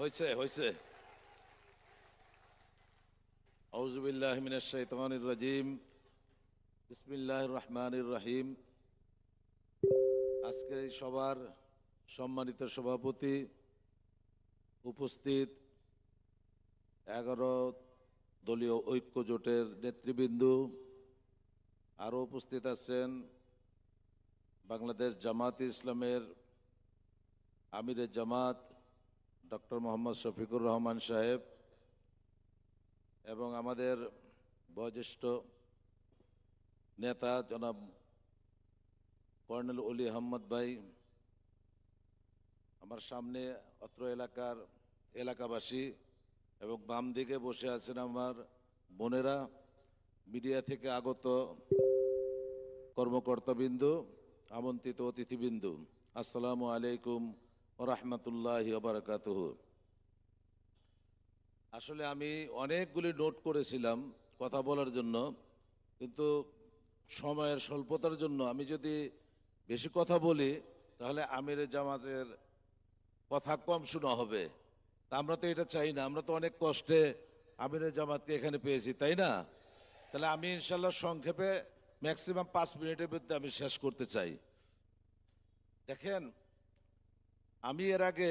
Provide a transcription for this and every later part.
হয়েছে হয়েছে। আউজুবিল্লাহ মিনাশ শাইতানির রাজিম। বিসমিল্লাহির রহমানির রহিম। আজকের এই সবার সম্মানিত সভাপতি উপস্থিত এগারো দলীয় ঐক্য জোটের নেতৃবৃন্দ। আরও উপস্থিত আছেন বাংলাদেশ জামাত ইসলামের আমিরে জামাত ডক্টর মোহাম্মদ শফিকুর রহমান সাহেব এবং আমাদের বয়োজ্যেষ্ঠ নেতা জনাব কর্নেল অলি আহম্মদ ভাই, আমার সামনে অত্র এলাকার এলাকাবাসী এবং বাম দিকে বসে আছেন আমার বোনেরা, মিডিয়া থেকে আগত কর্মকর্তাবিন্দু, আমন্ত্রিত অতিথিবিন্দু। আসসালামু আলাইকুম রহমতুল্লাহ আসলে আমি অনেকগুলি নোট করেছিলাম কথা বলার জন্য, কিন্তু সময়ের স্বল্পতার জন্য আমি যদি বেশি কথা বলি, তাহলে আমির জামাতের কথা কম শোনা হবে। তা আমরা তো এটা চাই না, আমরা তো অনেক কষ্টে আমির জামাতকে এখানে পেয়েছি, তাই না? তাহলে আমি ইনশাল্লাহ সংক্ষেপে ম্যাক্সিমাম পাঁচ মিনিটের মধ্যে আমি শেষ করতে চাই। দেখেন আমি এর আগে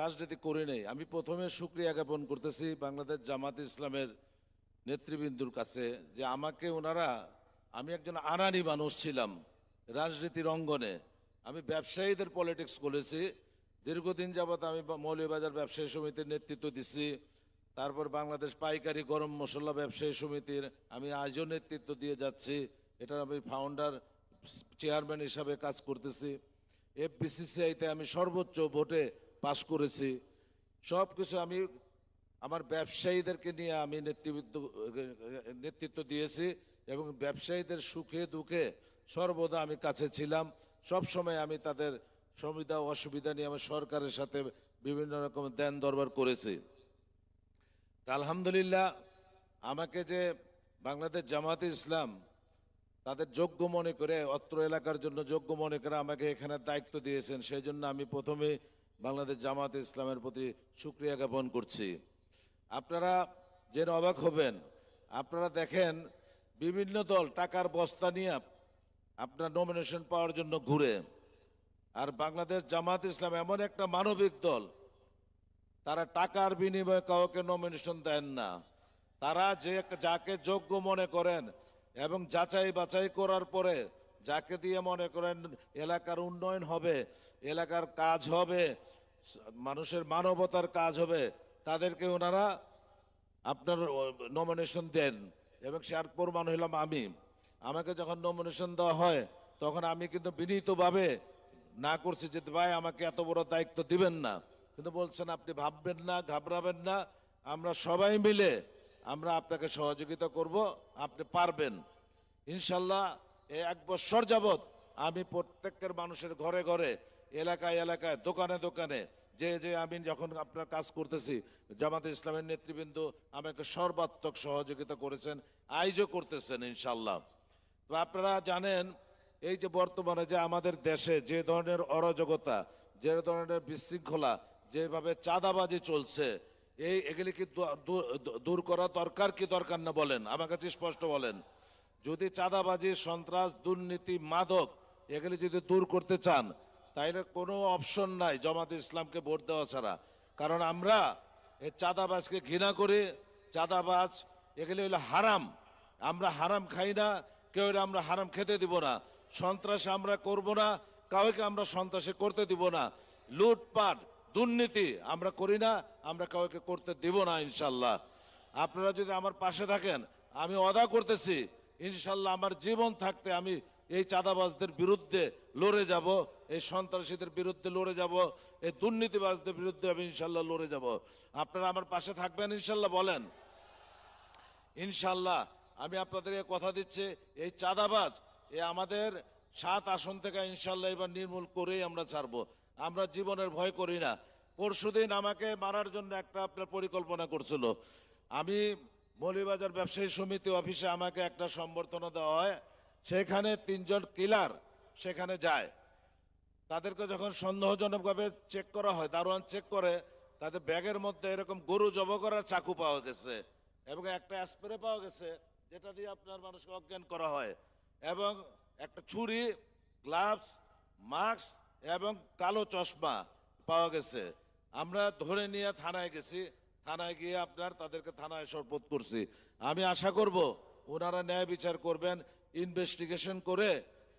রাজনীতি করি নাই। আমি প্রথমে সুক্রিয়া জ্ঞাপন করতেছি বাংলাদেশ জামাত ইসলামের নেতৃবৃন্দুর কাছে যে আমাকে ওনারা, আমি একজন আনানি মানুষ ছিলাম রাজনীতির অঙ্গনে। আমি ব্যবসায়ীদের পলিটিক্স করেছি। দীর্ঘদিন যাবৎ আমি মৌলভীবাজার ব্যবসায়ী সমিতির নেতৃত্ব দিছি। তারপর বাংলাদেশ পাইকারি গরম মশলা ব্যবসায়ী সমিতির আমি আজও নেতৃত্ব দিয়ে যাচ্ছি। এটার আমি ফাউন্ডার চেয়ারম্যান হিসাবে কাজ করতেছি। এফবিসিসিআইতে আমি সর্বোচ্চ ভোটে পাশ করেছি। সব কিছু আমি আমার ব্যবসায়ীদেরকে নিয়ে আমি নেতৃত্ব নেতৃত্ব দিয়েছি এবং ব্যবসায়ীদের সুখে দুঃখে সর্বদা আমি কাছে ছিলাম। সব সময় আমি তাদের সুবিধা অসুবিধা নিয়ে আমার সরকারের সাথে বিভিন্ন রকম দেন দরবার করেছি। আলহামদুলিল্লাহ, আমাকে যে বাংলাদেশ জামাতে ইসলাম তাদের যোগ্য মনে করে, অত্র এলাকার জন্য যোগ্য মনে করে আমাকে এখানে দায়িত্ব দিয়েছেন। সেই জন্য আমি প্রথমে বাংলাদেশ জামাতে ইসলামের প্রতি সুক্রিয়া জ্ঞাপন করছি। আপনারা জেনে অবাক হবেন, আপনারা দেখেন বিভিন্ন দল টাকার বস্তা নিয়ে আপনার নমিনেশন পাওয়ার জন্য ঘুরে। আর বাংলাদেশ জামাত ইসলাম এমন একটা মানবিক দল, তারা টাকার বিনিময়ে কাউকে নমিনেশন দেন না। তারা যে যাকে যোগ্য মনে করেন এবং যাচাই বাছাই করার পরে যাকে দিয়ে মনে করেন এলাকার উন্নয়ন হবে, এলাকার কাজ হবে, মানুষের মানবতার কাজ হবে, তাদেরকে ওনারা আপনার নমিনেশন দেন এবং সে প্রমাণ হইলাম আমি। আমাকে যখন নমিনেশন দেওয়া হয়, তখন আমি কিন্তু বিনীতভাবে না করছি যে, ভাই, আমাকে এত বড় দায়িত্ব দিবেন না। কিন্তু বলছেন, আপনি ভাববেন না, ঘাবড়াবেন না, আমরা সবাই মিলে আমরা আপনাকে সহযোগিতা করব, আপনি পারবেন। ইনশাল্লাহ এক বছর যাবৎ আমি প্রত্যেকের মানুষের ঘরে ঘরে, এলাকায় এলাকায়, দোকানে দোকানে, যে যে আমি যখন আপনার কাজ করতেছি, জামাতে ইসলামের নেতৃবৃন্দ আমাকে সর্বাত্মক সহযোগিতা করেছেন, আইজও করতেছেন ইনশাল্লাহ। তো আপনারা জানেন, এই যে বর্তমানে যে আমাদের দেশে যে ধরনের অরাজকতা, যে ধরনের বিশৃঙ্খলা, যেভাবে চাঁদাবাজি চলছে এই এগুলি কি দূর করা দরকার কি দরকার না বলেন? আমার কাছে স্পষ্ট বলেন। যদি চাঁদাবাজি, সন্ত্রাস, দুর্নীতি, মাদক এগুলি যদি দূর করতে চান, তাইলে কোনো অপশন নাই জামাত ইসলামকে ভোট দেওয়া ছাড়া। কারণ আমরা এই চাঁদাবাজকে ঘৃণা করি, চাঁদাবাজ এগুলি হলো হারাম। আমরা হারাম খাই না, কেউ আমরা হারাম খেতে দিব না। সন্ত্রাস আমরা করব না, কাউকে আমরা সন্ত্রাসে করতে দিব না। লুটপাট দুর্নীতি আমরা করি না, আমরা কাউকে করতে দিব না ইনশাল্লাহ আপনারা যদি আমার পাশে থাকেন, আমি অদা করতেছি ইনশাল্লাহ আমার জীবন থাকতে আমি এই চাঁদাবাজদের বিরুদ্ধে লড়ে যাব, এই সন্ত্রাসীদের বিরুদ্ধে লড়ে যাব, এই দুর্নীতিবাজদের বিরুদ্ধে আমি ইনশাল্লাহ লড়ে যাব। আপনারা আমার পাশে থাকবেন ইনশাল্লাহ বলেন। ইনশাল্লাহ আমি আপনাদের কথা দিচ্ছি, এই চাঁদাবাজ, এ আমাদের সাত আসন থেকে ইনশাল্লাহ এবার নির্মূল করেই আমরা ছাড়বো। আমরা জীবনের ভয় করি না। পরশুদিন আমাকে মারার জন্য একটা আপনার পরিকল্পনা করছিল। আমি মৌলিবাজার ব্যবসায়ী সমিতি অফিসে আমাকে একটা সম্বর্ধনা দেওয়া হয়। সেখানে তিনজন কিলার সেখানে যায়। তাদেরকে যখন সন্দেহজনকভাবে চেক করা হয়, দারোয়ান চেক করে, তাদের ব্যাগের মধ্যে এরকম গরু জব করার চাকু পাওয়া গেছে এবং একটা স্প্রে পাওয়া গেছে, যেটা দিয়ে আপনার মানুষকে অজ্ঞান করা হয়। এবং একটা ছুরি গ্লাভস মাস্ক এবং কালো চশমা পাওয়া গেছে। আমরা ধরে নিয়ে থানায় গেছি। থানায় গিয়ে আপনার তাদেরকে থানায় সরপত করছি। আমি আশা করব ওনারা ন্যায় বিচার করবেন ইনভেস্টিগেশন করে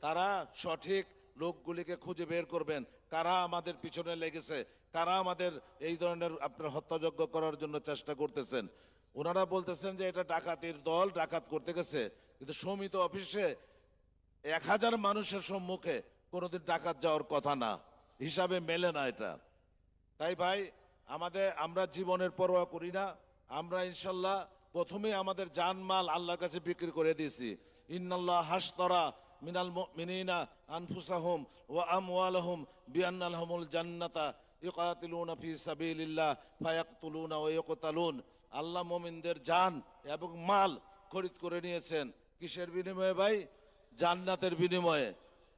তারা সঠিক লোকগুলিকে খুঁজে বের করবেন। কারা আমাদের পিছনে লেগেছে, কারা আমাদের এই ধরনের আপনার হত্যাযজ্ঞ করার জন্য চেষ্টা করতেছেন। ওনারা বলতেছেন যে এটা ডাকাতির দল, ডাকাত করতে গেছে। কিন্তু সমিত অফিসে এক হাজার মানুষের সম্মুখে কোনোদিন ডাকাত যাওয়ার কথা না। হিসাবে মেলে না এটা। তাই ভাই, আমাদের, আমরা জীবনের পরোয়া করি না। আমরা ইনশাল্লাহ প্রথমে আমাদের জানমাল আল্লাহর কাছে বিক্রি করে দিয়েছি। ইন্নাল্লাহ হাসতরা মিনাল মিনিনা আনফুসাহুম ওয়া আমওয়ালাহুম বিআন্নালহুমুল জান্নাতা ইউকাতিলুনা ফি সাবিলিল্লাহ ফায়াকতুলুনা ওয়া ইউকতালুন আল্লাহ মুমিনদের জান এবং মাল খরিদ করে নিয়েছেন। কিসের বিনিময়ে ভাই? জান্নাতের বিনিময়ে।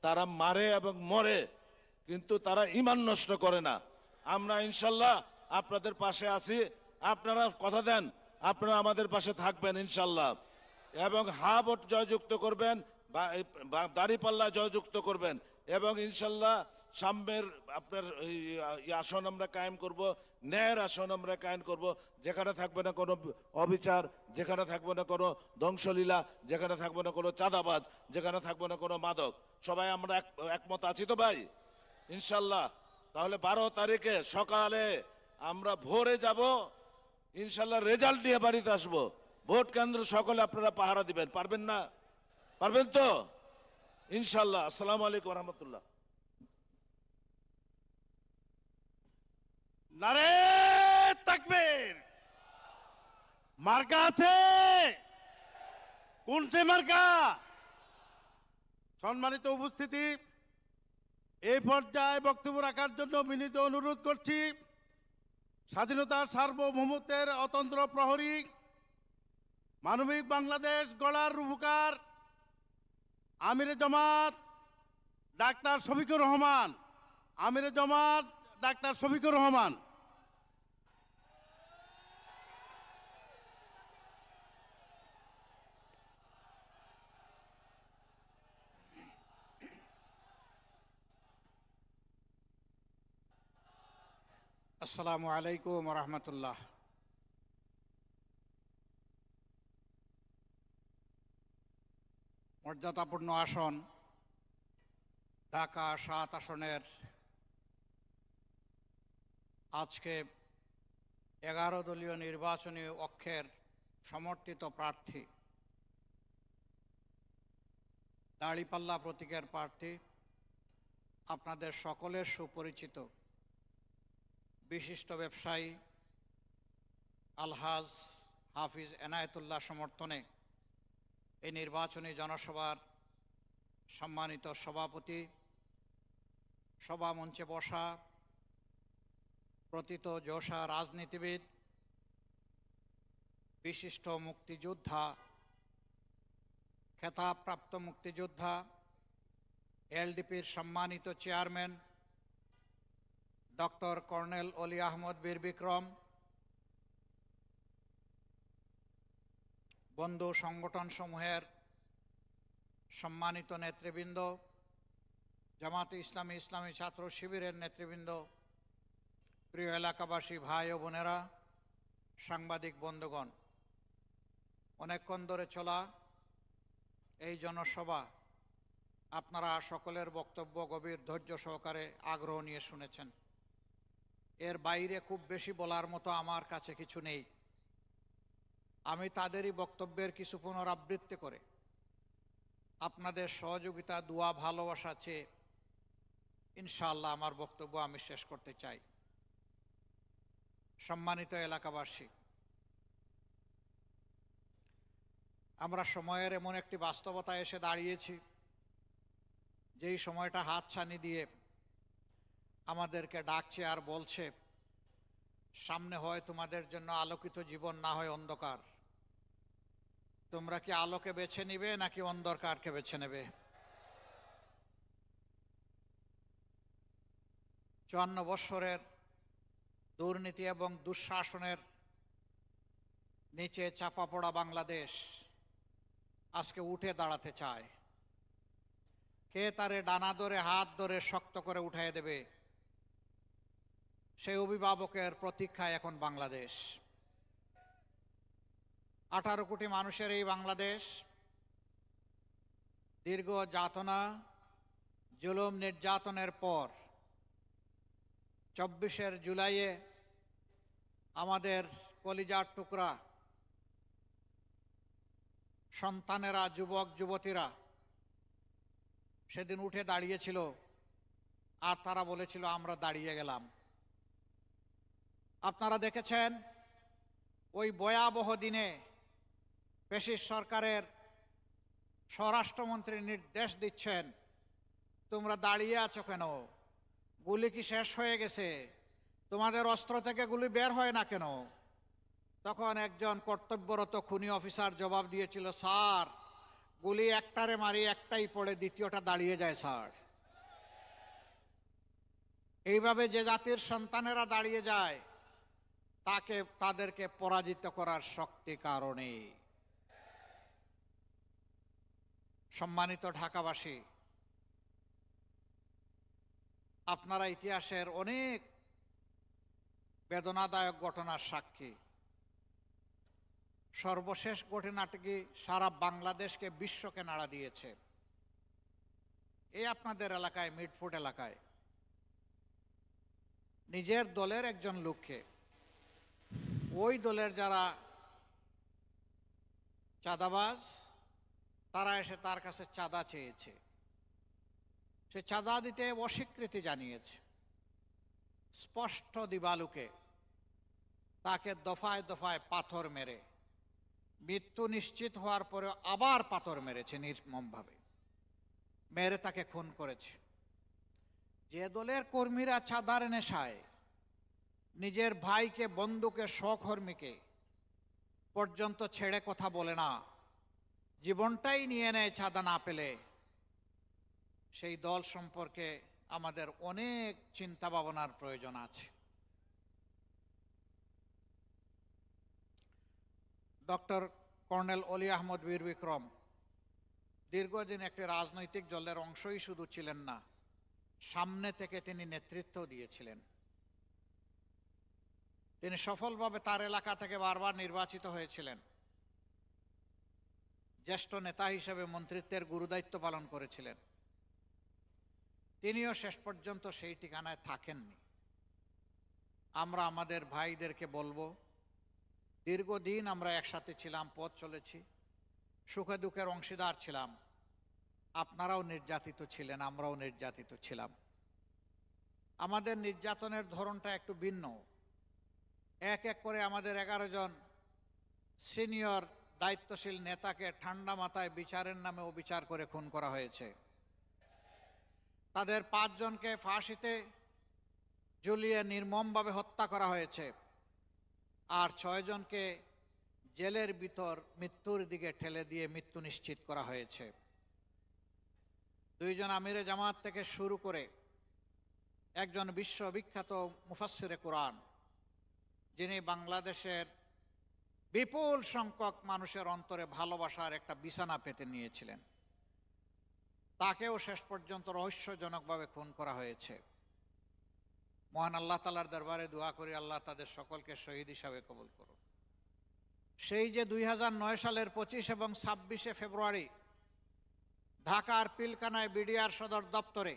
তারা মারে এবং মরে, কিন্তু তারা ইমান নষ্ট করে না। আমরা ইনশাল্লাহ আপনাদের পাশে আছি। আপনারা কথা দেন, আপনারা আমাদের পাশে থাকবেন ইনশাল্লাহ। এবং হা ভোট জয়যুক্ত করবেন দাঁড়িপাল্লা জয়যুক্ত করবেন। এবং ইনশাল্লাহ সাম্যের আপনার আসন আমরা কায়েম করব, ন্যায়ের আসন আমরা কায়েম করব। যেখানে থাকবে না কোনো অবিচার, যেখানে থাকবে না কোনো ধ্বংসলীলা, যেখানে থাকবে না কোনো চাঁদাবাজ, যেখানে থাকবে না কোনো মাদক। সবাই আমরা একমত আছি তো ভাই? ইনশাল্লাহ। তাহলে বারো তারিখে সকালে আমরা ভোরে যাব, ইনশাল্লাহ রেজাল্ট নিয়ে বাড়িতে আসব। ভোট কেন্দ্র সকলে আপনারা পাহারা দিবেন, পারবেন না? পারবেন তো? ইনশাল্লাহ। আসসালামু আলাইকুম রহমতুল্লাহ। নারে মার্কা আছে? কোন সে মার্কা? সম্মানিত উপস্থিতি এই পর্যায়ে বক্তব্য রাখার জন্য বিনীত অনুরোধ করছি, স্বাধীনতার সার্বভৌমত্বের অতন্ত্র প্রহরী, মানবিক বাংলাদেশ গড়ার রূপকার, আমিরে জামাত, ডাক্তার শফিকুর রহমান, আমিরে জমাত, ডাক্তার শফিকুর রহমান। আসসালামু আলাইকুম রহমতুল্লাহ। মর্যাদাপূর্ণ আসন, ঢাকা সাত আসনের। আজকে এগারো দলীয় নির্বাচনী অক্ষের সমর্থিত প্রার্থী, দাড়িপাল্লা প্রতীকের প্রার্থী, আপনাদের সকলের সুপরিচিত বিশিষ্ট ব্যবসায়ী, আলহাজ হাফিজ এনায়েতুল্লাহ সমর্থনে এই নির্বাচনী জনসভার সম্মানিত সভাপতি, সভা মঞ্চে বসা প্রতীত যোশা রাজনীতিবিদ, বিশিষ্ট মুক্তিযোদ্ধা, খেতাবপ্রাপ্ত মুক্তিযোদ্ধা, এলডিপির সম্মানিত চেয়ারম্যান ডক্টর কর্নেল অলি আহমদ বীর বিক্রম, বন্ধু সংগঠন সমূহের সম্মানিত নেতৃবৃন্দ, জামাতে ইসলামী ইসলামী ছাত্র শিবিরের নেতৃবৃন্দ, প্রিয় এলাকাবাসী, ভাই ও বোনেরা, সাংবাদিক বন্ধুগণ, অনেকক্ষণ ধরে চলা এই জনসভা আপনারা সকলের বক্তব্য, গভীর ধৈর্য সহকারে আগ্রহ নিয়ে শুনেছেন। এর বাইরে খুব বেশি বলার মতো আমার কাছে কিছু নেই। আমি তাদেরই বক্তব্যের কিছু পুনরাবৃত্তি করে। আপনাদের সহযোগিতা, দোয়া, ভালোবাসা চেয়ে ইনশাআল্লাহ আমার বক্তব্য আমি শেষ করতে চাই। সম্মানিত এলাকাবাসী, আমরা সময়ের এমন একটি বাস্তবতা এসে দাঁড়িয়েছি, যেই সময়টা হাতছানি দিয়ে আমাদেরকে ডাকছে আর বলছে, সামনে হয় তোমাদের জন্য আলোকিত জীবন, না হয় অন্ধকার। তোমরা কি আলোকে বেছে নিবে, নাকি অন্ধকারকে বেছে নেবে? চুয়ান্ন বৎসরের দুর্নীতি এবং দুঃশাসনের নিচে চাপা পড়া বাংলাদেশ আজকে উঠে দাঁড়াতে চায়। কে তারে ডানা ধরে, হাত ধরে শক্ত করে উঠাই দেবে? সেই অভিভাবকের প্রতীক্ষায় এখন বাংলাদেশ। আঠারো কোটি মানুষের এই বাংলাদেশ, দীর্ঘ যাতনা, জুলুম নির্যাতনের পর চব্বিশের জুলাইয়ে আমাদের কলিজার টুকরা, সন্তানেরা, যুবক, যুবতীরা সেদিন উঠে দাঁড়িয়েছিল আর তারা বলেছিল, আমরা দাঁড়িয়ে গেলাম। আপনারা দেখেছেন, ওই ভয়াবহ দিনে পেশির সরকারের স্বরাষ্ট্রমন্ত্রী নির্দেশ দিচ্ছেন, তোমরা দাঁড়িয়ে আছো কেন? গুলি কি শেষ হয়ে গেছে? তোমাদের অস্ত্র থেকে গুলি বের হয় না কেন? তখন একজন কর্তব্যরত খুনি অফিসার জবাব দিয়েছিল, স্যার, গুলি একটারে মারি, একটাই পড়ে, দ্বিতীয়টা দাঁড়িয়ে যায়, স্যার। এইভাবে যে জাতির সন্তানেরা দাঁড়িয়ে যায় তাকে, তাদেরকে পরাজিত করার শক্তি কারণে। সম্মানিত ঢাকাবাসী, আপনারা ইতিহাসের অনেক বেদনাদায়ক ঘটনার সাক্ষী। সর্বশেষ ঘটনাটি সারা বাংলাদেশকে বিশ্বকে নাড়া দিয়েছে। এই আপনাদের এলাকায় মিডফুট এলাকায়। নিজের দলের একজন লোককে ওই দলের যারা চাঁদাবাজ, তারা এসে তার কাছে চাঁদা চেয়েছে। সে চাঁদা দিতে অস্বীকৃতি জানিয়েছে। স্পষ্ট দিবালুকে তাকে দফায় দফায় পাথর মেরে, মৃত্যু নিশ্চিত হওয়ার পরে আবার পাথর মেরেছে নির্মমভাবে। মেরে তাকে খুন করেছে। যে দলের কর্মীরা চাঁদার নেশায় নিজের ভাইকে, বন্ধুকে, সহকর্মীকে পর্যন্ত ছেড়ে কথা বলে না। জীবনটাই নিয়ে নেয় চাঁদা না পেলে। সেই দল সম্পর্কে আমাদের অনেক চিন্তা ভাবনার প্রয়োজন আছে। ডক্টর কর্নেল অলি আহমদ বীর বিক্রম দীর্ঘদিন একটি রাজনৈতিক দলের অংশই শুধু ছিলেন না, সামনে থেকে তিনি নেতৃত্ব দিয়েছিলেন। তিনি সফলভাবে তার এলাকা থেকে বারবার নির্বাচিত হয়েছিলেন। জ্যেষ্ঠ নেতা হিসেবে মন্ত্রিত্বের গুরুদায়িত্ব পালন করেছিলেন। তিনিও শেষ পর্যন্ত সেই ঠিকানায় থাকেননি। আমরা আমাদের ভাইদেরকে বলব, দীর্ঘদিন আমরা একসাথে ছিলাম, পথ চলেছি, সুখে দুঃখের অংশীদার ছিলাম। আপনারাও নির্যাতিত ছিলেন, আমরাও নির্যাতিত ছিলাম। আমাদের নির্যাতনের ধরনটা একটু ভিন্ন। এক এক করে আমাদের এগারো জন সিনিয়র দায়িত্বশীল নেতাকে ঠান্ডা মাথায় বিচারের নামে অবিচার করে খুন করা হয়েছে। তাদের পাঁচজনকে ফাঁসিতে ঝুলিয়ে নির্মমভাবে হত্যা করা হয়েছে আর ছয়জনকে জেলের ভিতর মৃত্যুর দিকে ঠেলে দিয়ে মৃত্যু নিশ্চিত করা হয়েছে। দুইজন আমিরে জামাত থেকে শুরু করে একজন বিশ্ববিখ্যাত মুফাসিরে কোরআন। যিনি বাংলাদেশের বিপুল সংখ্যক মানুষের অন্তরে ভালোবাসার একটা বিছানা পেতে নিয়েছিলেন, তাকেও শেষ পর্যন্ত রহস্যজনকভাবে খুন করা হয়েছে। মহান আল্লাহ তালার দরবারে দোয়া করি, আল্লাহ তাদের সকলকে শহীদ হিসাবে কবুল করুন সেই যে দুই হাজার নয় সালের পঁচিশ এবং ছাব্বিশে ফেব্রুয়ারি ঢাকার পিলকানায় বিডিআর সদর দপ্তরে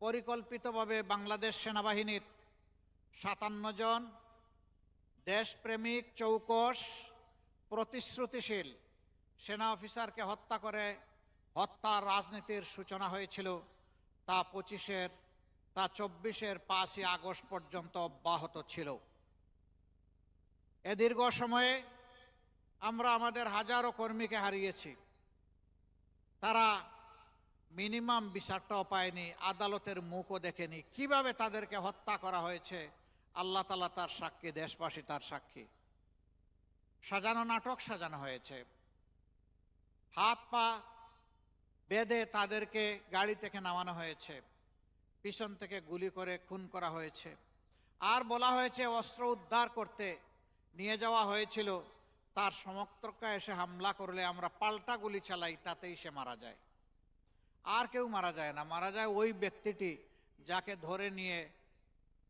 পরিকল্পিতভাবে বাংলাদেশ সেনাবাহিনীর সাতান্ন জন দেশপ্রেমিক চৌকস প্রতিশ্রুতিশীল সেনা অফিসারকে হত্যা করে হত্যার রাজনীতির সূচনা হয়েছিল। তা পঁচিশের, তা চব্বিশের পাঁচই আগস্ট পর্যন্ত অব্যাহত ছিল। এ দীর্ঘ সময়ে আমরা আমাদের হাজারো কর্মীকে হারিয়েছি। তারা মিনিমাম বিচারটাও পায়নি, আদালতের মুখও দেখেনি। কীভাবে তাদেরকে হত্যা করা হয়েছে? আল্লাহ তালা তার সাক্ষী দেশবাসী তার সাক্ষী সাজানো নাটক সাজানো হয়েছে। হাত, পা বেঁধে তাদেরকে গাড়ি থেকে নামানো হয়েছে। পিছন থেকে গুলি করে খুন করা হয়েছে। আর বলা হয়েছে, অস্ত্র উদ্ধার করতে নিয়ে যাওয়া হয়েছিল। তার সমর্থকরা এসে হামলা করলে আমরা পাল্টা গুলি চালাই, তাতেই সে মারা যায়। আর কেউ মারা যায় না। মারা যায় ওই ব্যক্তিটি যাকে ধরে নিয়ে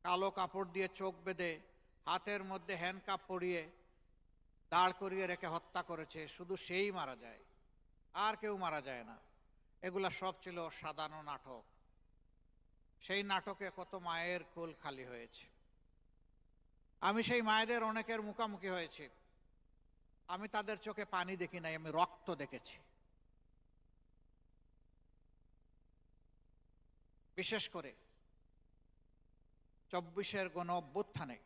কালো কাপড় দিয়ে চোখ বেঁধে, হাতের মধ্যে হ্যান্ডকাপ পরিয়ে দাঁড় করিয়ে রেখে হত্যা করেছে। শুধু সেই মারা যায়। আর কেউ মারা যায় না। এগুলা সব ছিল সাধারণ নাটক। সেই নাটকে কত মায়ের কোল খালি হয়েছে। আমি সেই মায়েদের অনেকের মুখোমুখি হয়েছি। আমি তাদের চোখে পানি দেখি নাই, আমি রক্ত দেখেছি। বিশেষ করে চব্বিশের গণ অভ্যুত্থানে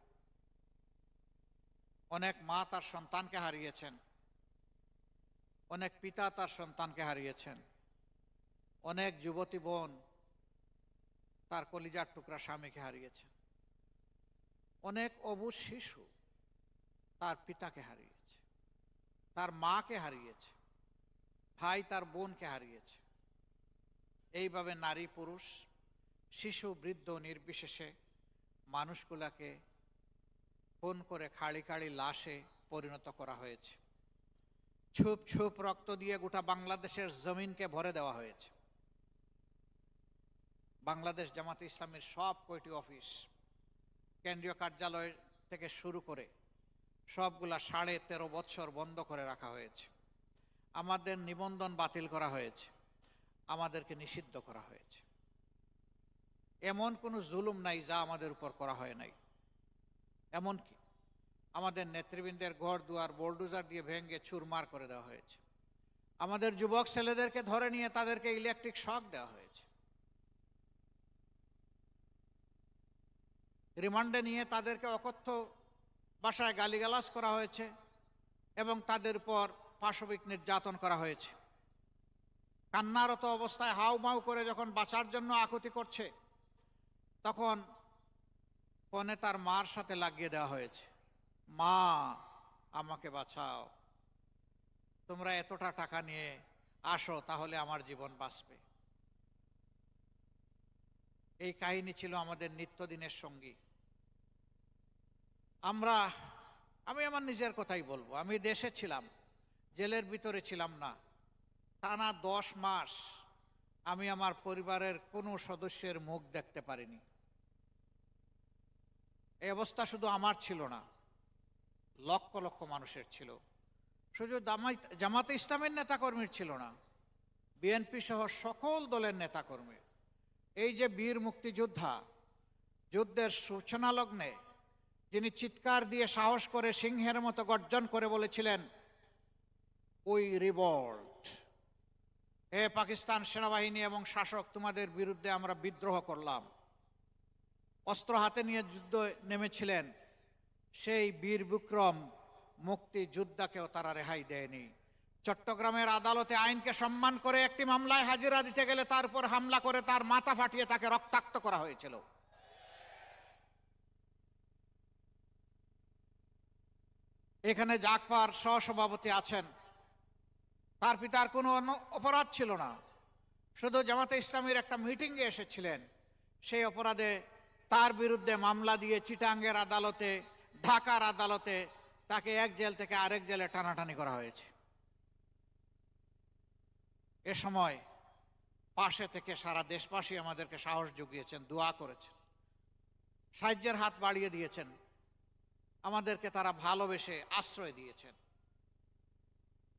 অনেক মা তার সন্তানকে হারিয়েছেন, অনেক পিতা তার সন্তানকে হারিয়েছেন, অনেক যুবতী বোন তার কলিজার টুকরা স্বামীকে হারিয়েছেন, অনেক অবুজ শিশু তার পিতাকে হারিয়েছে, তার মাকে হারিয়েছে, ভাই তার বোনকে হারিয়েছে। এইভাবে নারী পুরুষ, শিশু, বৃদ্ধ, নির্বিশেষে মানুষগুলাকে খুন করে খাড়ি খাড়ি লাশে পরিণত করা হয়েছে। ছুপ ছুপ রক্ত দিয়ে গোটা বাংলাদেশের জমিনকে ভরে দেওয়া হয়েছে। বাংলাদেশ জামাতে ইসলামের সব কয়টি অফিস, কেন্দ্রীয় কার্যালয় থেকে শুরু করে সবগুলা সাড়ে তেরো বছর বন্ধ করে রাখা হয়েছে। আমাদের নিবন্ধন বাতিল করা হয়েছে। আমাদেরকে নিষিদ্ধ করা হয়েছে। এমন কোনো জুলুম নাই যা আমাদের উপর করা হয় নাই। এমনকি আমাদের নেতৃবৃন্দের ঘর দুয়ার, বোল্ডুজার দিয়ে ভেঙে চুরমার করে দেওয়া হয়েছে। আমাদের যুবক ছেলেদেরকে ধরে নিয়ে তাদেরকে ইলেকট্রিক শক দেওয়া হয়েছে। রিমান্ডে নিয়ে তাদেরকে অকথ্য বাসায় গালিগালাজ করা হয়েছে এবং তাদের উপর পাশবিক নির্যাতন করা হয়েছে। কান্নারত অবস্থায় হাউ মাউ করে যখন বাঁচার জন্য আকুতি করছে তখন ফোনে তার মার সাথে লাগিয়ে দেওয়া হয়েছে। মা, আমাকে বাঁচাও। তোমরা এতটা টাকা নিয়ে আসো, তাহলে আমার জীবন বাঁচবে। এই কাহিনী ছিল আমাদের নিত্যদিনের সঙ্গী। আমরা, আমি আমার নিজের কথাই বলব। আমি দেশে ছিলাম, জেলের ভিতরে ছিলাম না। টানা দশ মাস আমি আমার পরিবারের কোনো সদস্যের মুখ দেখতে পারিনি। এই অবস্থা শুধু আমার ছিল না, লক্ষ লক্ষ মানুষের ছিল। শুধু জামাতে ইসলামের নেতাকর্মীর ছিল না, বিএনপি সহ সকল দলের নেতাকর্মী এই যে বীর মুক্তিযোদ্ধা, যুদ্ধের সূচনা লগ্নে যিনি চিৎকার দিয়ে সাহস করে সিংহের মতো গর্জন করে বলেছিলেন, ওই রিভল্ট, হে পাকিস্তান সেনাবাহিনী এবং শাসক, তোমাদের বিরুদ্ধে আমরা বিদ্রোহ করলাম। অস্ত্র হাতে নিয়ে যুদ্ধ নেমেছিলেন। সেই বীর বিক্রম মুক্তি তারা রেহাই দেয়নি। চট্টগ্রামের আদালতে আইনকে সম্মান করে একটি মামলায় হাজিরা দিতে গেলে তার উপর হামলা করে তার মাথা ফাটিয়ে তাকে রক্তাক্ত করা হয়েছিল। এখানে জাকপার সহসভাপতি আছেন। তার পিতার কোনো অপরাধ ছিল না। শুধু জামাতে ইসলামীর একটা মিটিংয়ে এসেছিলেন। সেই অপরাধে তার বিরুদ্ধে মামলা দিয়ে চিটাঙ্গের আদালতে, ঢাকার আদালতে তাকে এক জেল থেকে আরেক জেলে টানাটানি করা হয়েছে। এ সময় পাশে থেকে সারা দেশবাসী আমাদেরকে সাহস জুগিয়েছেন, দোয়া করেছেন। সাহায্যের হাত বাড়িয়ে দিয়েছেন। আমাদেরকে তারা ভালোবেসে আশ্রয় দিয়েছেন।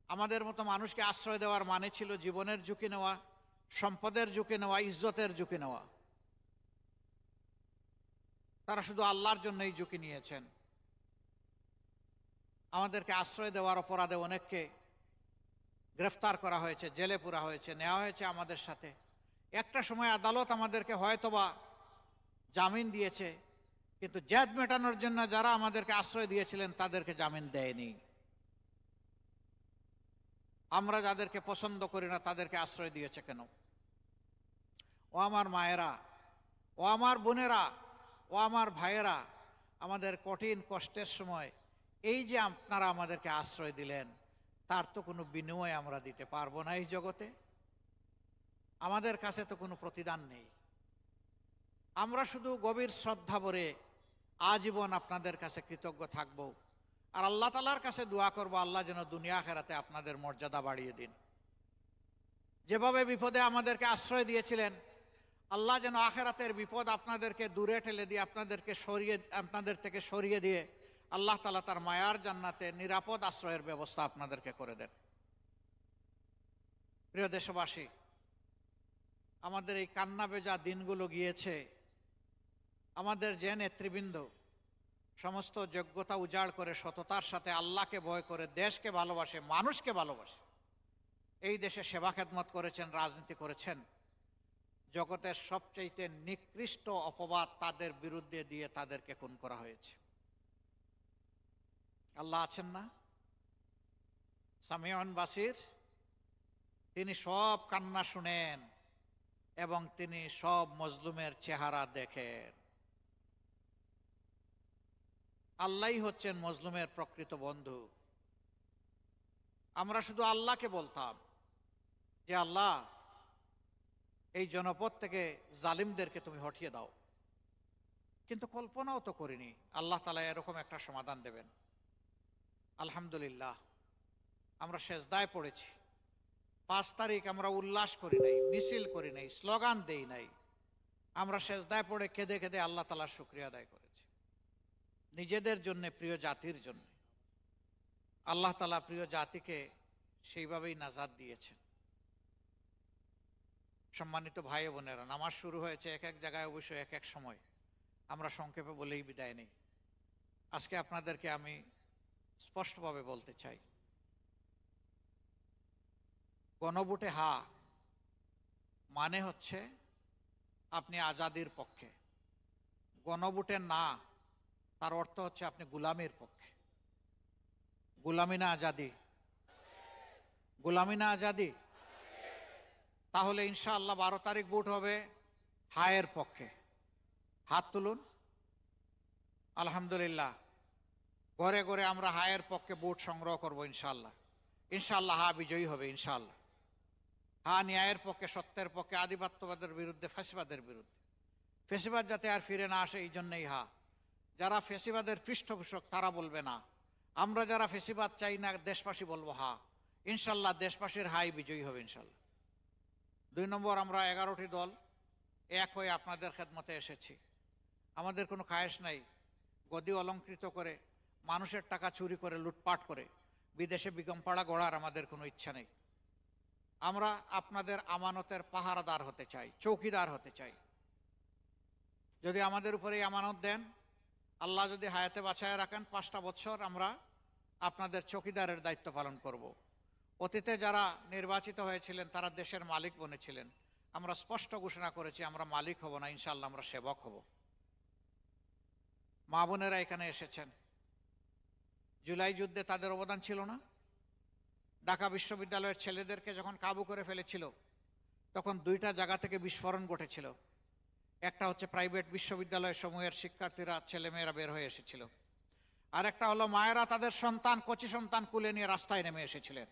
আমাদের মতো মানুষকে আশ্রয় দেওয়ার মানে ছিল জীবনের ঝুঁকি নেওয়া, সম্পদের ঝুঁকি নেওয়া, ইজ্জতের ঝুঁকি নেওয়া। তারা শুধু আল্লাহর জন্যই ঝুঁকি নিয়েছেন। আমাদেরকে আশ্রয় দেওয়ার অপরাধে অনেককে গ্রেফতার করা হয়েছে, জেলে পুরা হয়েছে, নেওয়া হয়েছে আমাদের সাথে। একটা সময় আদালত আমাদেরকে হয়তোবা জামিন দিয়েছে, কিন্তু জেদ মেটানোর জন্য যারা আমাদেরকে আশ্রয় দিয়েছিলেন, তাদেরকে জামিন দেয়নি। আমরা যাদেরকে পছন্দ করি না, তাদেরকে আশ্রয় দিয়েছে কেন? ও আমার মায়েরা, ও আমার বোনেরা ও আমার ভাইয়েরা, আমাদের কঠিন কষ্টের সময়, এই যে আপনারা আমাদেরকে আশ্রয় দিলেন, তার তো কোনো বিনিময় আমরা দিতে পারব না এই জগতে। আমাদের কাছে তো কোনো প্রতিদান নেই। আমরা শুধু গভীর শ্রদ্ধা ভরে আজীবন আপনাদের কাছে কৃতজ্ঞ থাকব আর আল্লাহ তালার কাছে দোয়া করব, আল্লাহ যেন দুনিয়া খেরাতে আপনাদের মর্যাদা বাড়িয়ে দিন। যেভাবে বিপদে আমাদেরকে আশ্রয় দিয়েছিলেন আল্লাহ যেন আখেরাতের বিপদ আপনাদেরকে দূরে ঠেলে দিয়ে, আপনাদেরকে সরিয়ে, আপনাদের থেকে সরিয়ে দিয়ে আল্লাহ তালা তার মায়ার জান্নাতে নিরাপদ আশ্রয়ের ব্যবস্থা আপনাদেরকে করে দেন। প্রিয় দেশবাসী, আমাদের এই কান্না বেজা দিনগুলো গিয়েছে। আমাদের যে নেতৃবৃন্দ সমস্ত যোগ্যতা উজাড় করে সততার সাথে আল্লাহকে ভয় করে, দেশকে ভালোবাসে, মানুষকে ভালোবাসে, এই দেশে সেবা খেদমত করেছেন, রাজনীতি করেছেন। জগতের সবচাইতে নিকৃষ্ট অপবাদ তাদের বিরুদ্ধে দিয়ে তাদেরকে খুন করা হয়েছে। আল্লাহ আছেন না? সামিয়ন বাসির, তিনি সব কান্না শুনেন এবং তিনি সব মজলুমের চেহারা দেখেন। আল্লাহই হচ্ছেন মজলুমের প্রকৃত বন্ধু। আমরা শুধু আল্লাহকে বলতাম যে, আল্লাহ এই জনপদ থেকে জালিমদেরকে তুমি হটিয়ে দাও। কিন্তু কল্পনাও তো করিনি আল্লাহ তালা এরকম একটা সমাধান দেবেন। আলহামদুলিল্লাহ, আমরা শেষদায় পড়েছি। পাঁচ তারিখ আমরা উল্লাস করি নাই, মিছিল করি নাই, স্লোগান দেই নাই। আমরা শেষদায় পড়ে কেঁদে কেঁদে আল্লাহ তালার শুক্রিয়া আদায় করেছি। নিজেদের জন্য, প্রিয় জাতির জন্য। আল্লাহ তালা প্রিয় জাতিকে সেইভাবেই নাজাদ দিয়েছেন। সম্মানিত ভাই বোনেরা, নামাজ শুরু হয়েছে এক এক জায়গায় অবশ্যই এক এক সময়। আমরা সংক্ষেপে বলেই বিদায় নেই। আজকে আপনাদেরকে আমি স্পষ্টভাবে বলতে চাই। গণভোটে হা মানে হচ্ছে আপনি আজাদির পক্ষে। গণভোটে না, তার অর্থ হচ্ছে আপনি গুলামির পক্ষে। গুলামি না আজাদি? গুলামি না আজাদি? তাহলে ইনশাআল্লাহ বারো তারিখ ভোট হবে হায়ের পক্ষে। হাত তুলুন। আলহামদুলিল্লাহ। ঘরে ঘরে আমরা হায়ের পক্ষে ভোট সংগ্রহ করব ইনশাআল্লাহ। ইনশাআল্লাহ হা বিজয়ী হবে ইনশাআল্লাহ। হা ন্যায়ের পক্ষে, সত্যের পক্ষে, আধিপত্যবাদের বিরুদ্ধে ফেসিবাদের বিরুদ্ধে। ফেসিবাদ যাতে আর ফিরে না আসে এই জন্যই হা। যারা ফেসিবাদের পৃষ্ঠপোষক, তারা বলবে না। আমরা যারা ফেসিবাদ চাই না, দেশবাসী বলব হা। ইনশাল্লাহ দেশবাসীর হাই বিজয়ী হবে ইনশাল্লাহ দুই নম্বর, আমরা এগারোটি দল এক হয়ে আপনাদের খেদমতে এসেছি। আমাদের কোনো খায়েশ নাই। গদি অলঙ্কৃত করে, মানুষের টাকা চুরি করে, লুটপাট করে, বিদেশে বিগমপাড়া গড়ার আমাদের কোনো ইচ্ছা নেই। আমরা আপনাদের আমানতের পাহারাদার হতে চাই, চৌকিদার হতে চাই। যদি আমাদের উপরে আমানত দেন, আল্লাহ যদি হায়াতে বাঁচায় রাখেন, পাঁচটা বছর আমরা আপনাদের চৌকিদারের দায়িত্ব পালন করব। অতীতে যারা নির্বাচিত হয়েছিলেন, তারা দেশের মালিক বনেছিলেন। আমরা স্পষ্ট ঘোষণা করেছি, আমরা মালিক হব না ইনশাল্লাহ আমরা সেবক হব। মা বোনেরা এখানে এসেছেন। জুলাই যুদ্ধে তাদের অবদান ছিল না। ঢাকা বিশ্ববিদ্যালয়ের ছেলেদেরকে যখন কাবু করে ফেলেছিল, তখন দুইটা জায়গা থেকে বিস্ফোরণ ঘটেছিল। একটা হচ্ছে প্রাইভেট বিশ্ববিদ্যালয় সমূহের শিক্ষার্থীরা, ছেলেমেয়েরা বের হয়ে এসেছিল। আর একটা হলো মায়েরা তাদের সন্তান, কচি সন্তান কুলে নিয়ে রাস্তায় নেমে এসেছিলেন।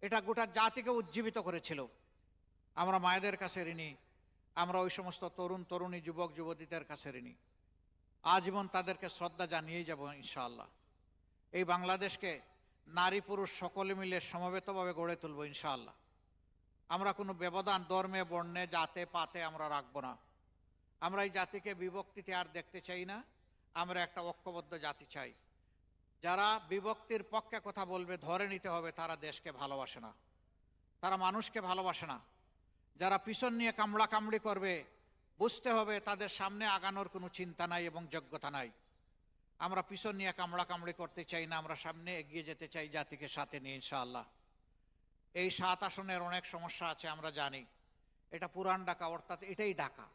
এটা গোটা জাতিকে উজ্জীবিত করেছিল। আমরা মায়েদের কাছে ঋণী, আমরা ওই সমস্ত তরুণ, তরুণী, যুবক, যুবতীদের কাছে ঋণী। আজীবন তাদেরকে শ্রদ্ধা জানিয়েই যাব ইনশাআল্লাহ। এই বাংলাদেশকে নারী পুরুষ সকলে মিলে সমবেতভাবে গড়ে তুলব ইনশাআল্লাহ। আমরা কোনো ব্যবধান, ধর্মে, বর্ণে, জাতে, পাতে আমরা রাখব না। আমরা এই জাতিকে বিভক্তিতে আর দেখতে চাই না। আমরা একটা ঐক্যবদ্ধ জাতি চাই। যারা বিভক্তির পক্ষে কথা বলবে, ধরে নিতে হবে তারা দেশকে ভালোবাসে না। তারা মানুষকে ভালোবাসে না। যারা পিছন নিয়ে কামড়া কামড়ি করবে, বুঝতে হবে তাদের সামনে আগানোর কোনো চিন্তা নাই এবং যোগ্যতা নাই। আমরা পিছন নিয়ে কামড়া কামড়ি করতে চাই না, আমরা সামনে এগিয়ে যেতে চাই জাতিকে সাথে নিয়ে, ইনশাআল্লাহ। এই সাত আসনের অনেক সমস্যা আছে, আমরা জানি। এটা পুরান ঢাকা, অর্থাৎ এটাই Dhaka.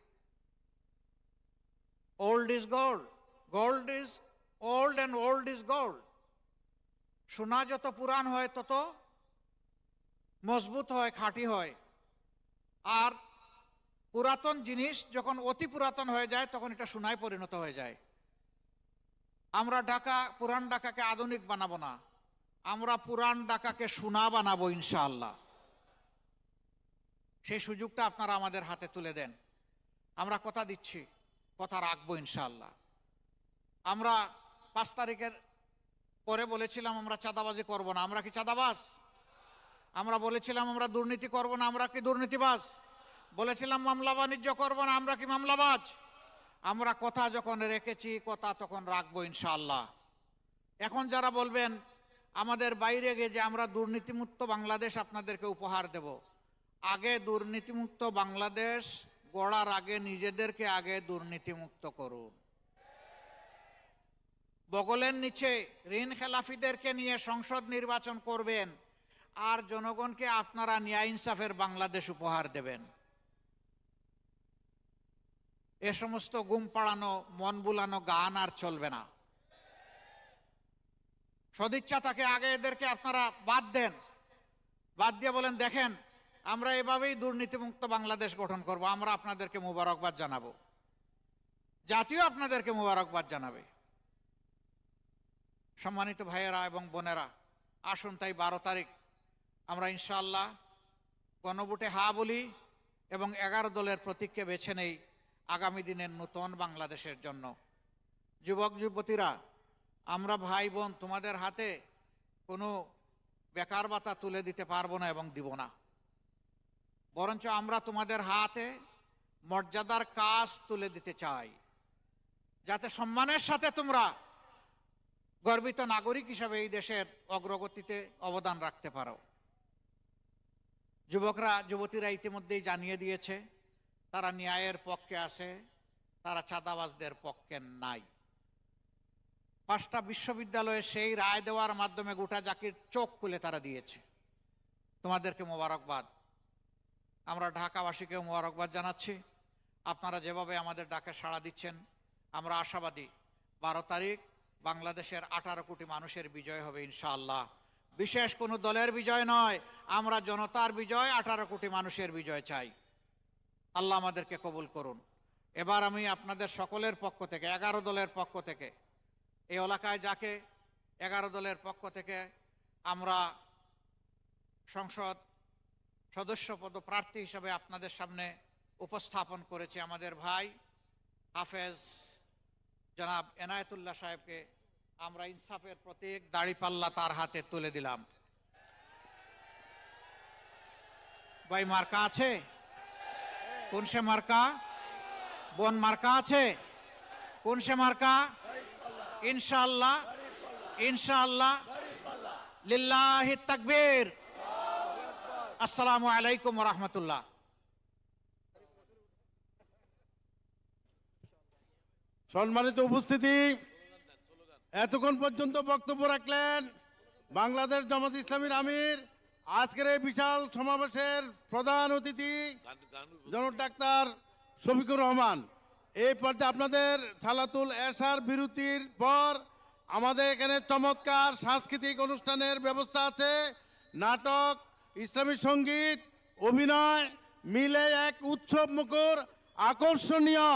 Old is gold gold is old and old is gold সোনা যত পুরান হয়, তত মজবুত হয়, খাঁটি হয়। আর পুরাতন জিনিস যখন অতি পুরাতন হয়ে যায়, তখন এটা সোনায় পরিণত হয়ে যায়। আমরা ঢাকা পুরান ঢাকাকে আধুনিক বানাবো না। আমরা পুরান ঢাকাকে সোনা বানাবো, ইনশাআল্লাহ। সেই সুযোগটা আপনারা আমাদের হাতে তুলে দেন। আমরা কথা দিচ্ছি, কথা রাখব, ইনশাআল্লাহ। আমরা পাঁচ তারিখের পরে বলেছিলাম, আমরা চাঁদাবাজি করব না। আমরা কি চাঁদাবাজ? আমরা বলেছিলাম, আমরা দুর্নীতি করব না। আমরা কি দুর্নীতিবাজ? বলেছিলাম, মামলা বাণিজ্য করব না। আমরা কি মামলাবাজ? আমরা কথা যখন রেখেছি, কথা তখন রাখব ইনশাল্লাহ এখন যারা বলবেন, আমাদের বাইরে গিয়ে যে আমরা দুর্নীতিমুক্ত বাংলাদেশ আপনাদেরকে উপহার দেব। আগে দুর্নীতিমুক্ত বাংলাদেশ গড়ার আগে নিজেদেরকে আগে দুর্নীতিমুক্ত করুন। বগলের নিচে ঋণ খেলাফিদেরকে নিয়ে সংসদ নির্বাচন করবেন, আর জনগণকে আপনারা ন্যায় ইনসাফের বাংলাদেশ উপহার দেবেন। এ সমস্ত গুম পাড়ানো, মন বুলানো গান আর চলবে না। সদিচ্ছা থাকে আগে এদেরকে আপনারা বাদ দেন। বাদ দিয়ে বলেন, দেখেন, আমরা এভাবেই দুর্নীতিমুক্ত বাংলাদেশ গঠন করব, আমরা আপনাদেরকে মুবারকবাদ জানাব। জাতীয় আপনাদেরকে মুবারকবাদ জানাবে। সম্মানিত ভাইয়েরা এবং বোনেরা, আসুন তাই বারো তারিখ আমরা ইনশাল্লাহ গণভোটে হা বলি এবং এগারো দলের প্রতীককে বেছে নেই আগামী দিনের নতুন বাংলাদেশের জন্য। যুবক, যুবতীরা, আমরা ভাই বোন, তোমাদের হাতে কোনো বেকার ভাতা তুলে দিতে পারব না এবং দিব না। বরঞ্চ আমরা তোমাদের হাতে মর্যাদার কাজ তুলে দিতে চাই। যাতে সম্মানের সাথে তোমরা গর্বিত নাগরিক হিসাবে এই দেশের অগ্রগতিতে অবদান রাখতে পারো। যুবকরা, যুবতীরা ইতিমধ্যেই জানিয়ে দিয়েছে, তারা ন্যায়ের পক্ষে আছে, তারা চাঁদাবাজদের পক্ষে নাই। পাঁচটা বিশ্ববিদ্যালয়ে সেই রায় দেওয়ার মাধ্যমে গোটা জাকির চোখ খুলে তারা দিয়েছে। তোমাদেরকে মোবারকবাদ। আমরা ঢাকাবাসীকেও মোবারকবাদ জানাচ্ছি। আপনারা যেভাবে আমাদের ডাকে সাড়া দিচ্ছেন, আমরা আশাবাদী। বারো তারিখ বাংলাদেশের আঠারো কোটি মানুষের বিজয় হবে ইনশাআল্লাহ। বিশেষ কোনো দলের বিজয় নয়, আমরা জনতার বিজয়, আঠারো কোটি মানুষের বিজয় চাই। আল্লাহ আমাদেরকে কবুল করুন। এবার আমি আপনাদের সকলের পক্ষ থেকে, এগারো দলের পক্ষ থেকে, এই এলাকায় যাকে এগারো দলের পক্ষ থেকে আমরা সংসদ সদস্য পদ প্রার্থী হিসেবে আপনাদের সামনে উপস্থাপন করেছি আমাদের ভাই হাফেজ জনাব এনায়েতুল্লাহ সাহেবকে। আমরা ইনসাফের প্রতীক দাড়িপাল্লা তার হাতে তুলে দিলাম। ভাই, মার্কা আছে? কোন সে মার্কা? বন মার্কা আছে? কোন সে মার্কা? ইনশাআল্লাহ ইনশাআল্লাহ। লিল্লাহি তাকবীর। আসসালামু আলাইকুম রহমতুল্লাহ। সম্মানিত উপস্থিতি এতক্ষণ পর্যন্ত বক্তব্য রাখলেন বাংলাদেশ জামাত ইসলামীর আমির। আজকের এই বিশাল সমাবেশের প্রধান অতিথি জনক ডাক্তার শফিকুর রহমান। এই পর্যায়ে আপনাদের সালাতুল এশার বিরতির পর আমাদের এখানে চমৎকার সাংস্কৃতিক অনুষ্ঠানের ব্যবস্থা আছে। নাটক, ইসলামী সংগীত, অভিনয়, মিলে এক উৎসব মুখর আকর্ষণীয়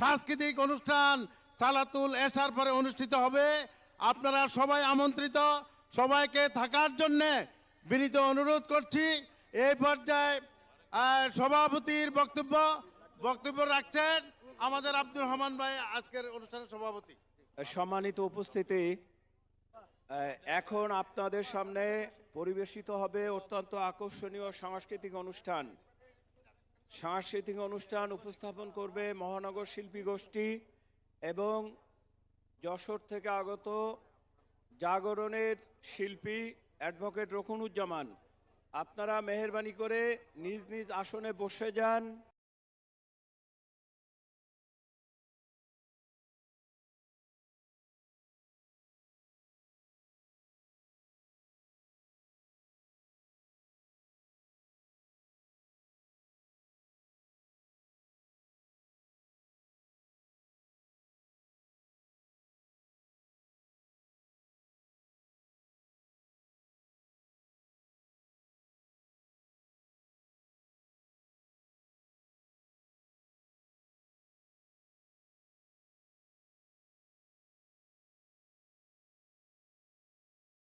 সাংস্কৃতিক অনুষ্ঠান সালাতুল এসার পরে অনুষ্ঠিত হবে। আপনারা সবাই আমন্ত্রিত। সবাইকে থাকার জন্যে বিনীত অনুরোধ করছি। এই পর্যায়ে সভাপতির বক্তব্য বক্তব্য রাখছেন আমাদের আব্দুর রহমান ভাই, আজকের অনুষ্ঠানের সভাপতি। সম্মানিত উপস্থিতি এখন আপনাদের সামনে পরিবেশিত হবে অত্যন্ত আকর্ষণীয় সাংস্কৃতিক অনুষ্ঠান। সাংস্কৃতিক অনুষ্ঠান উপস্থাপন করবে মহানগর শিল্পী গোষ্ঠী। এবং যশোর থেকে আগত জাগরণের শিল্পী অ্যাডভোকেট রকুনুজ্জামান আপনারা মেহরবানি করে নিজ নিজ আসনে বসে যান।